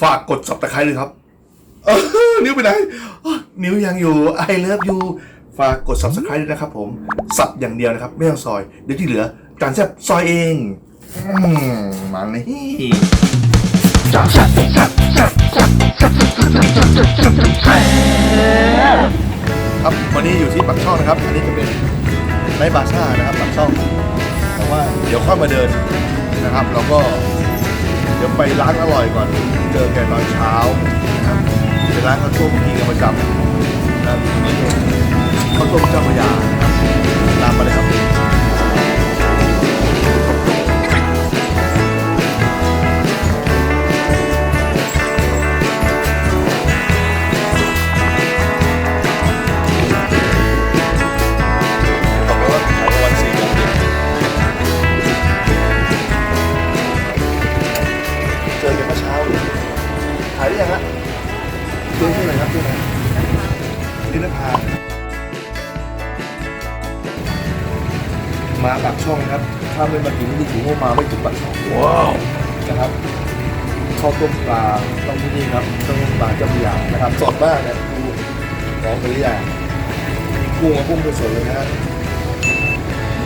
ฝากกด subscribe เลยครับ นิ้วไปไหน นิ้วยังอยู่ I love you ฝากกด subscribe ด้วยนะครับผม สับอย่างเดียวนะครับ ไม่ต้องซอย เดี๋ยวที่เหลือ จานแซ่บซอยเองมาเลยครับวันนี้อยู่ที่ปักช่องนะครับ อันนี้จะเป็นไนท์บาซ่านะครับปักช่อง เดี๋ยวค่อยมาเดินนะครับเราก็เดี๋ยวไปร้านอร่อยก่อน เจอแกตอนเช้านะครับเป็นร้านข้าวต้มที่กันประจำนะครับอยู่ตรงนี้เข้าวต้มเจ้าพระยา มาปากช่องนะครับ ถ้าไม่มาถึงที่ถึงโมมาไม่ถึงปากช่องว้าวนะครับข้าวต้มปลาต้องที่นี่ครับต้องปลาเจ้าพระยานะครับสดมากนะดูของเป็นอย่างมีกุ้งมากุ้งเป็นสดเลยนะฮะ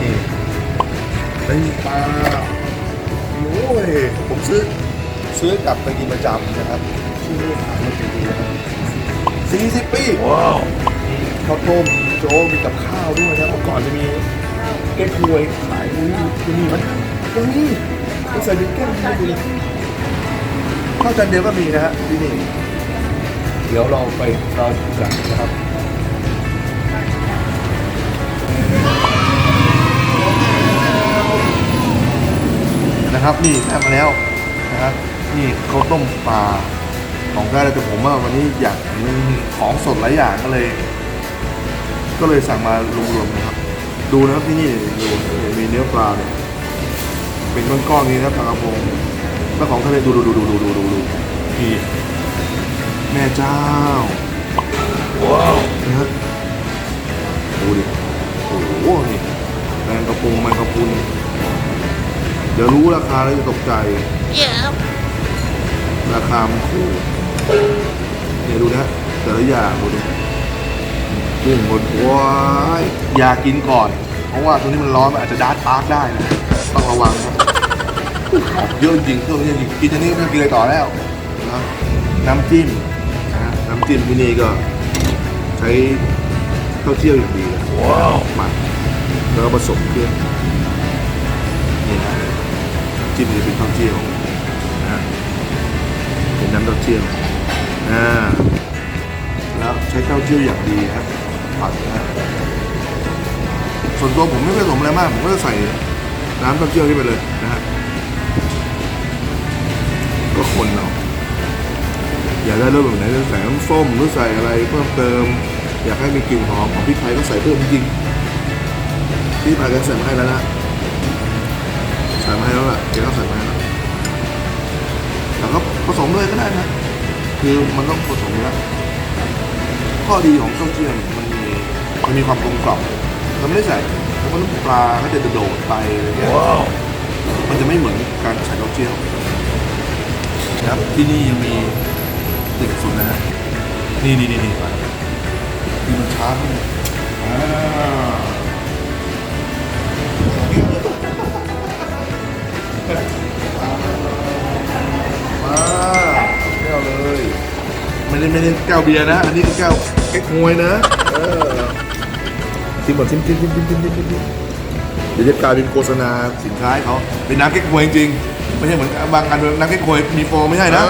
นี่ได้ปลาโอ้ยผมซื้อซื้อกลับไปกินประจำนะครับที่นี่ขายมากี่ปีแล้วครับสี่สิบปีว้าวข้าวต้มโจ๊กมีกับข้าวด้วยนะเมื่อก่อนจะมี เก๊กฮวยขายนี่ที่นี่มันยังมีต้องใส่เป็นแก้วไม่ดีข้าวจานเดียวก็มีนะฮะที่นี่เดี๋ยวเราไปรอดูกันนะครับนะครับนี่ได้มาแล้วนะครับนี่ข้าวต้มปลาของได้แล้แต่ผมว่าวันนี้อยากมีของสดหลายอย่างก็เลย ก็เลยสั่งมารวมๆนะครับ ดูนะครับที่นี่ดูมีเนื้อปลาเนี่ยเป็นก้อนๆนี้นะครับปลากระพงแล้วของทะเลดูดูดูดูดูดูดูดูนี่แม่เจ้าว้าวนะครับดูดิโอ้โหนี่แมงกระพงแมงกระพรุนเดี๋ยวรู้ราคาแล้วจะตกใจราคามันถูกเนี่ยดูนะแต่ละอย่างดูดิ กุ้งบนว้ายอย่ากินก่อน เพราะว่าตรงนี้มันร้อนมันอาจจะดาร์ทปาร์กได้นะต้องระวังนะของเยอะจริงเครื่องเยอะจริงกินอันนี้ไม่ต้องกินอะไรต่อแล้วนะน้ำจิ้มนะน้ำจิ้มที่นี่ก็ ใช้เต้าเจี้ยวอย่างดีเลยว้าวมาแล้วก็ผสมเครื่องนี่นะจิ้มจะเป็นเต้าเจี้ยวนะเป็นน้ำเต้าเจี้ยวอ่าแล้วใช้เต้าเจี้ยวอย่างดีครับ ผัดนะส่วนตัวผมไม่ผสมอะไรมาก ผมก็จะใส่น้ำเต้าเจี้ยวที่ไปเลยนะฮะก็คนเราอยากได้รสแบบไหนก็ใส่น้ำส้มหรือใส่อะไรเพิ่มเติม อยากให้มีกลิ่นหอมของพริกไทยก็ใส่เพิ่มจริงๆพริกไทยก็ใส่มาให้แล้วนะใส่มาให้แล้วล่ะเดี๋ยวต้องใส่มาให้แล้วแต่ก็ผสมเลยก็ได้นะคือมันต้องผสมแล้วข้อดีของเต้าเจียวมัน มีมันมีความกลมกล่อมมันไม่ได้ใส่แล้วก็น้ำปลาก็จะโดดไปอะไรเงี้ยมันจะไม่เหมือนการใส่เต้าเจี้ยวนะครับที่นี่ยังมีติดสุดนะฮะนี่นี่นี่นี่คือมันช้าขึ้นอ่ามาแก้วเลยไม่ได้ไม่ได้แก้วเบียร์นะ อันนี้คือแก้วเก๊กฮวยนะ เออ จิ้มก่อนจิ้มจิ้มจิ้มจิ้มจิ้มจิ้มจิ้มเดี๋ยวจะกลายเป็นโฆษณาสินค้าเขาเป็นน้ำเก๊กฮวยจริงไม่ใช่เหมือนบางอันน้ำเก๊กฮวยมีฟองไม่ใช่นะ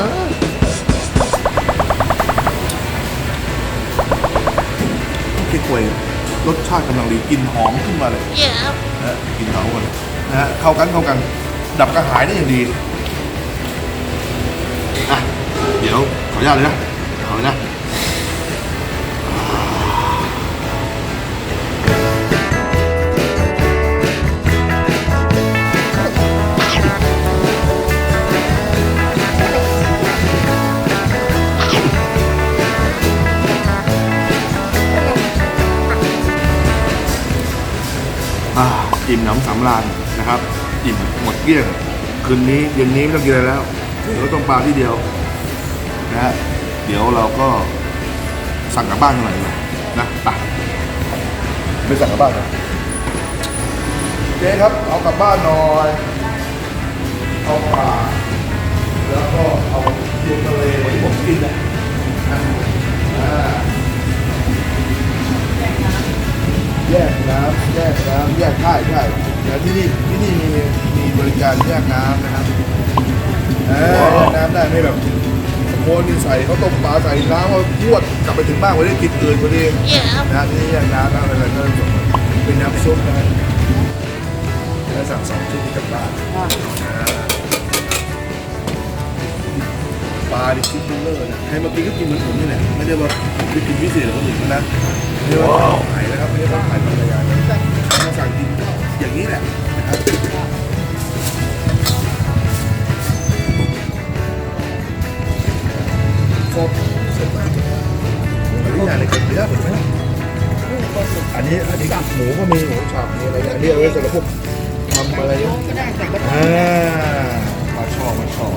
เก๊กฮวยรสชาติกำลังดีกลิ่นหอมขึ้นมาเลยนะกลิ่นหอมกันนะเข้ากันเข้ากันดับกระหายได้อย่างดีอะเดี๋ยวขออนุญาตเลยนะ อิ่มหนำสำราญนะครับ อิ่มหมดเกลี้ยง คืนนี้เย็นนี้ไม่ต้องกินอะไรแล้วเดี๋ยวต้มปลาที่เดียวนะฮะเดี๋ยวเราก็สั่งกลับบ้านกันหน่อยดีกว่านะไปไม่สั่งกลับบ้านนะเจ๊ครับเอากลับบ้านหน่อยเอาปลาแล้วก็เอาลูกทะเลที่ผมกินนะอ่า น้ำแยกน้ำแยกใช่ใช่แล้วที่นี่ที่นี่มีมีบริการแยกน้ำนะครับเออแยกน้ำได้ไม่แบบโคนนี่ใส่เขาวต้มปลาใส่น้ำว่าพวดกลับไปถึงบ้านวันนี้กินอื่นพอดีนะที่นี่แยกน้ำน้ำอะไรก็ส่งมาเป็นน้ำซุปนะแล้วสั่งสองชุดกลับบ้าน ปลาดิชิปเลอร์นะใครมากินก็กินเหมือนผมนี่แหละไม่ได้ว่าไปกินพิเศษกับคนอื่นเขานะไม่ได้ว่าขายนะครับไม่ได้ว่าขายภรรยานะมาสั่งกินก็อย่างนี้แหละนะครับครบเสร็จแล้วอันนี้อะไรกันเยอะเหมือนกันอันนี้อันนี้หมูก็มีหมูฉับมีอะไรอันนี้เอาไว้สำหรับพวกทำอะไรเนี่ยก็ได้แต่ก็อ่ามาชอบมาชอ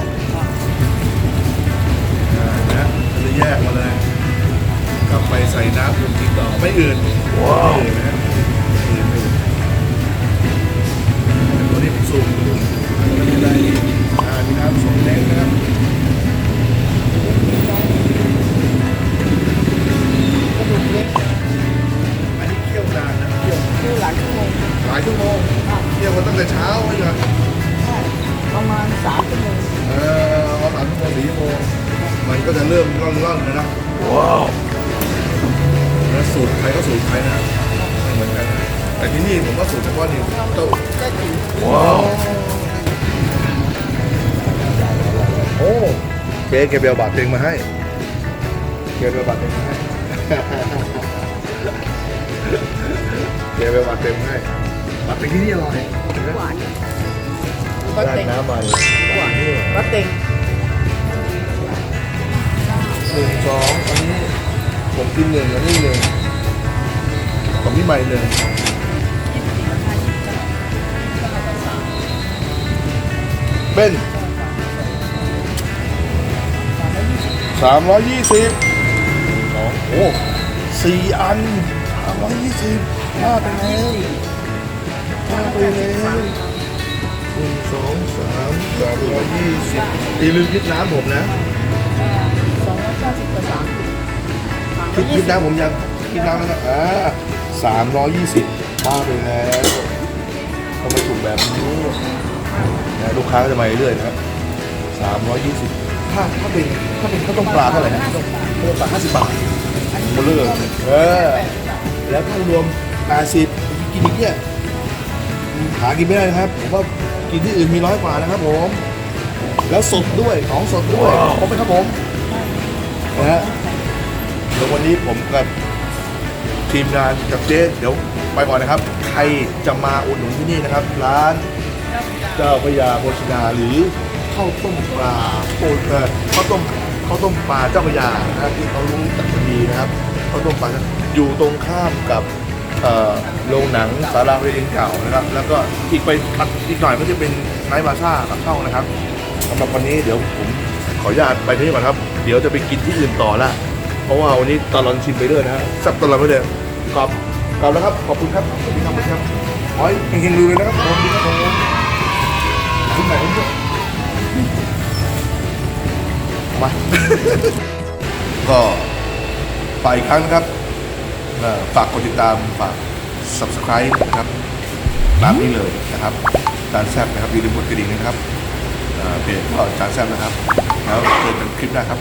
น้ำอุ่นกินต่อไม่อื่นว้าวไม่อื่นนะ ที่นี่ผมว่าสูตรเฉพาะนี่เต้าได้กินว้าวโอ้เบ๊เกเบลบาทเต็งมาให้เกเบลบาทเต็งมาให้เกเบลบาทเต็งมาให้บาทเต็งที่นี่อร่อยหวานก็ราดเต็งน้ำมันหวานก็เต็งหนึ่งสองอันนี้ผมกินหนึ่งอันนี้หนึ่งของพี่ใหม่หนึ่ง เป็นสามร้อยยี่สิบสองโอ้สี่อันสามร้อยยี่สิบมาไปแล้วมาไปแล้วหนึ่งสองสามสามร้อยยี่สิบอย่าลืมคิดน้ำผมนะสองร้อยเก้าสิบกับสามสิบสามคิดคิดน้ำผมยังคิดน้ำแล้วนะอ่าสามร้อยยี่สิบมาไปแล้วทำไมถูกแบบนี้ นะลูกค้าก็จะมาเรื่อยๆนะครับสามร้อยยี่สิบถ้าถ้าเป็นถ้าเป็นข้าวต้มปลาเท่าไหร่นะข้าวต้มปลาห้าสิบบาทหมดเลยเออแล้วถ้ารวมแปดสิบกินอีกเนี่ยหากินไม่ได้นะครับผมว่ากินที่อื่นมีร้อยกว่านะครับผม แล้วสดด้วยของสดด้วยครบไหมครับผมนะฮะเดี๋ยววันนี้ผมกับทีมงานกับเจ๊เดี๋ยวไปก่อนนะครับ ใครจะมาอุดหนุนที่นี่นะครับ ร้าน เจ้าพระยาโภชนาหรือข้าวต้มปลาโปเอ่อข้าวต้มข้าวต้มปลาเจ้าพระยานะครับที่เขารู้จักกันดีนะครับข้าวต้มปลาอยู่ตรงข้ามกับเอ่อโรงหนังสาราเรียนเก่านะครับ แล้วก็อีกไปถัดอีกหน่อยก็จะเป็นไนท์บาซ่ากับช่องนะครับสำหรับวันนี้เดี๋ยวผมขออนุญาตไปที่นี่ก่อนครับ เดี๋ยวจะไปกินที่อื่นต่อละเพราะว่าวันนี้ตลอดชิมไปเรื่อยนะฮะแซ่บตลอดไปเลยกรอบกรอบแล้วครับขอบคุณครับขอบคุณครับขอบคุณครับขอให้เฮงๆดูเลยนะครับขอบคุณครับผม คุณไหนผมด้วยมา ก็ฝากอีกครั้งนะครับฝากกดติดตามฝาก subscribe นะครับตามนี้เลยนะครับจานแซ่บนะครับอย่ในบทกระดิ่งนะครับเพจก็จานแซ่บนะครับ แล้วเจอกันคลิปหน้าครับ